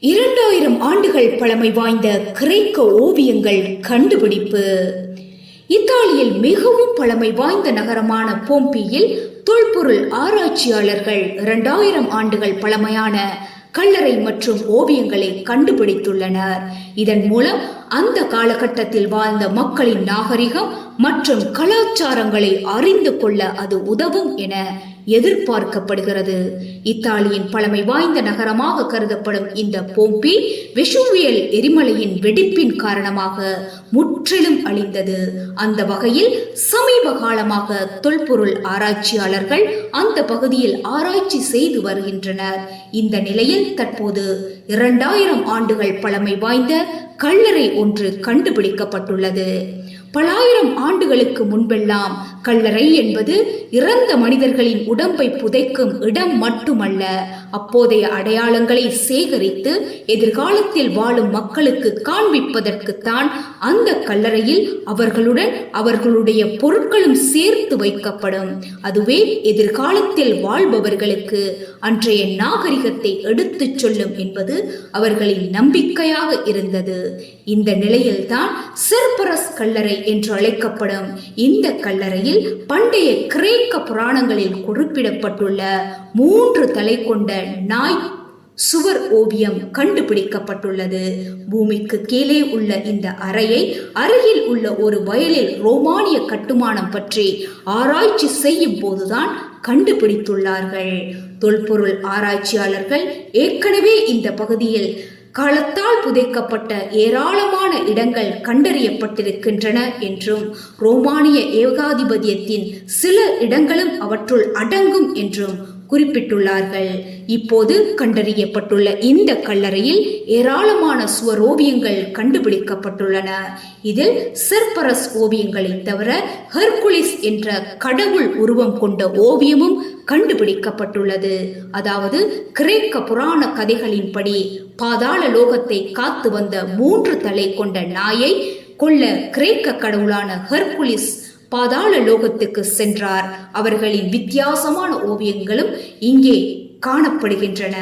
இரண்டாயிரம் ஆண்டுகள் பழமை வாய்ந்த கிரேக்க ஓவியங்கள் கண்டுபிடிப்பு. இத்தாலியில் மிகவும் பழமை வாய்ந்த நகரமான போம்பியில் தொல்பொருள் ஆராய்ச்சியாளர்கள் இரண்டாயிரம் ஆண்டுகள் பழமையான கல்லறை மற்றும் ஓவியங்களை கண்டுபிடித்துள்ளனர். இதன் மூலம் அந்த காலகட்டத்தில் வாழ்ந்த மக்களின் நாகரிகம் மற்றும் கலாச்சாரங்களை அறிந்து கொள்ள அது உதவும் என எதிர்பார்க்கப்படுகிறது. இத்தாலியின் பழமை வாய்ந்த நகரமாக கருதப்படும் இந்த போம்பி விஷுவியல் எரிமலையின் வெடிப்பின் காரணமாக முற்றிலும் அழிந்தது. அந்த வகையில் சமீப காலமாக தொல்பொருள் ஆராய்ச்சியாளர்கள் அந்த பகுதியில் ஆராய்ச்சி செய்து வருகின்றனர். இந்த நிலையில் தற்போது இரண்டாயிரம் ஆண்டுகள் பழமை வாய்ந்த கல்லறை ஒன்று கண்டுபிடிக்கப்பட்டுள்ளது. பலாயிரம் ஆண்டுகளுக்கு முன்பெல்லாம் கல்லறை என்பது இறந்த மனிதர்களின் உடம்பை புதைக்கும் இடம் மட்டுமல்ல அப்போதைய அடையாளங்களை சேகரித்து எதிர்காலத்தில் வாழும் மக்களுக்கு காண்பிப்பதற்குத்தான் அந்த கல்லறையில் அவர்களுடன் அவர்களுடைய பொருட்களும் சேர்த்து வைக்கப்படும். அதுவே எதிர்காலத்தில் வாழ்பவர்களுக்கு அன்றைய நாகரிகத்தை எடுத்துச் சொல்லும் என்பது அவர்களின் நம்பிக்கையாக இருந்தது. இந்த நிலையில்தான் சிற்பரஸ் கல்லறை என்று அழைக்கப்படும் இந்த கல்லறையில் பண்டைய கிரேக்க புராணங்களில் குறிப்பிடப்பட்டுள்ள மூன்று தலை கொண்ட நாய் சுவர் ஓவியம் கண்டுபிடிக்கப்பட்டுள்ளது. பூமிக்கு கீழே உள்ள இந்த அறையை அருகில் உள்ள ஒரு வயலில் ரோமானிய கட்டுமானம் பற்றி ஆராய்ச்சி செய்யும் போதுதான் கண்டுபிடித்துள்ளார்கள். தொல்பொருள் ஆராய்ச்சியாளர்கள் ஏற்கனவே இந்த பகுதியில் காலத்தால் புதைக்கப்பட்ட ஏராளமான இடங்கள் கண்டறியப்பட்டிருக்கின்றன என்றும் ரோமானிய ஏகாதிபத்தியத்தின் சில இடங்களும் அவற்றுள் அடங்கும் என்றும் குறிப்பிட்டுள்ளார்கள். இப்போது கண்டறியப்பட்டுள்ள இந்த கல்லறையில் ஏராளமான சுவரோவியங்கள் கண்டுபிடிக்கப்பட்டுள்ளன. இதில் செர்பரஸ் ஓவியங்களை தவிர ஹெர்குலிஸ் என்ற கடவுள் உருவம் கொண்ட ஓவியமும் கண்டுபிடிக்கப்பட்டுள்ளது. அதாவது கிரேக்க புராண கதைகளின்படி பாதாள லோகத்தை காத்து வந்த மூன்று தலை கொண்ட நாயை கொல்ல கிரேக்க கடவுளான ஹெர்குலிஸ் பாதாள லோகத்துக்கு சென்றார். அவர்களின் வித்தியாசமான ஓவியங்களும் இங்கே காணப்படுகின்றன.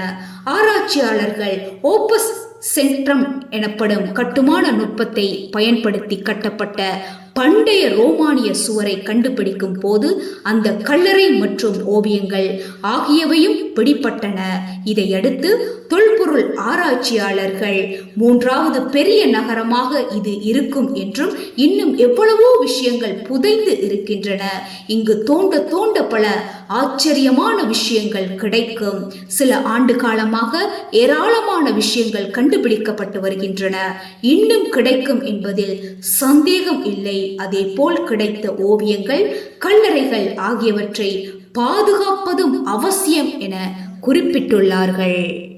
ஆராய்ச்சியாளர்கள் ஓப்பஸ் சென்ட்ரம் எனப்படும் கட்டுமான நுட்பத்தை பயன்படுத்தி கட்டப்பட்ட பண்டைய ரோமானிய சுவரை கண்டுபிடிக்கும் போது அந்த கல்லறை மற்றும் ஓவியங்கள் ஆகியவையும் பிடிப்பட்டன. இதையடுத்து தொல்பொருள் ஆராய்ச்சியாளர்கள் மூன்றாவது பெரிய நகரமாக இது இருக்கும் என்றும் இன்னும் எவ்வளவோ விஷயங்கள் புதைந்து இருக்கின்றன. இங்கு தோண்ட தோண்ட பல ஆச்சரியமான விஷயங்கள் கிடைக்கும். சில ஆண்டு காலமாக ஏராளமான விஷயங்கள் கண்டுபிடிக்கப்பட்டு வருகின்றன. இன்னும் கிடைக்கும் என்பதில் சந்தேகம் இல்லை. அதே போல் கிடைத்த ஓவியங்கள் கல்லறைகள் ஆகியவற்றை பாதுகாப்பதும் அவசியம் என குறிப்பிட்டுள்ளார்கள்.